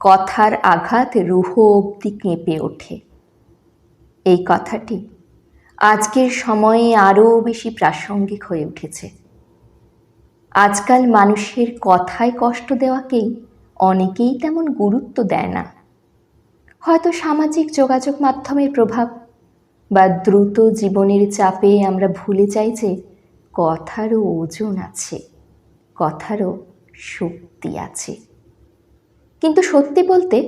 কথার আঘাত রুহ অবধি কেঁপে ওঠে। এই কথাটি আজকের সময়ে আরও বেশি প্রাসঙ্গিক হয়ে উঠেছে। আজকাল মানুষের কথায় কষ্ট দেওয়াকেই অনেকেই তেমন গুরুত্ব দেয় না। হয়তো সামাজিক যোগাযোগ মাধ্যমের প্রভাব বা দ্রুত জীবনের চাপে আমরা ভুলে যাই যে কথারও ওজন আছে, কথারও শক্তি আছে। কিন্তু সত্যি বলতে,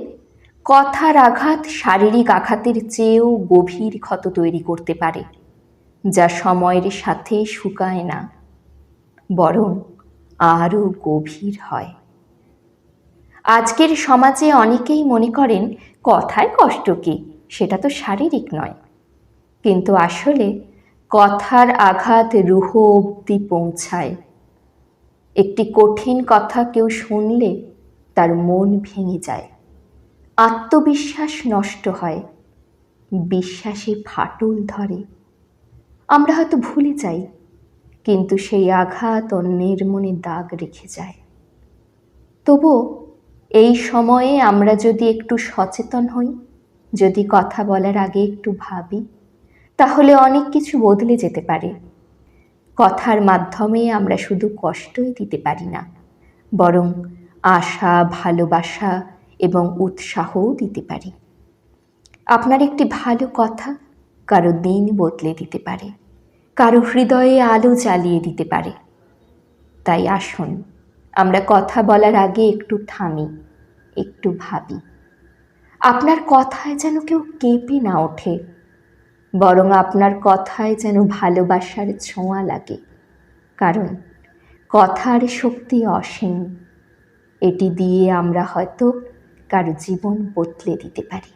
কথার আঘাত শারীরিক আঘাতের চেয়েও গভীর ক্ষত তৈরি করতে পারে, যা সময়ের সাথে শুকায় না, বরং আরও গভীর হয়। আজকের সমাজে অনেকেই মনে করেন, কথায় কষ্ট কী? সেটা তো শারীরিক নয়। কিন্তু আসলে কথার আঘাত রুহ অবধি পৌঁছায়। একটি কঠিন কথা কেউ শুনলে তার মন ভেঙে যায়। আত্মবিশ্বাস নষ্ট হয়। বিশ্বাসে ফাটল ধরে। আমরা হয়তো ভুলে যাই, কিন্তু সেই আঘাত অন্যের মনে দাগ রেখে যায়। তবু এই সময়ে আমরা যদি একটু সচেতন হই, যদি কথা বলার আগে একটু ভাবি, তাহলে অনেক কিছু বদলে যেতে পারে। কথার মাধ্যমে আমরা শুধু কষ্টই দিতে পারি না, বরং আশা, ভালোবাসা এবং উৎসাহও দিতে পারি। আপনার একটি ভালো কথা কারও দিন বদলে দিতে পারে। কারও হৃদয়ে আলো জ্বালিয়ে দিতে পারে। তাই আসুন, আমরা কথা বলার আগে একটু থামি, একটু ভাবি। আপনার কথায় যেন কেউ কেঁপে না ওঠে, বরং আপনার কথায় যেন ভালোবাসার ছোঁয়া লাগে। কারণ কথার শক্তি অসীম। এটি দিয়ে আমরা হয়তো কারও জীবন বদলে দিতে পারি।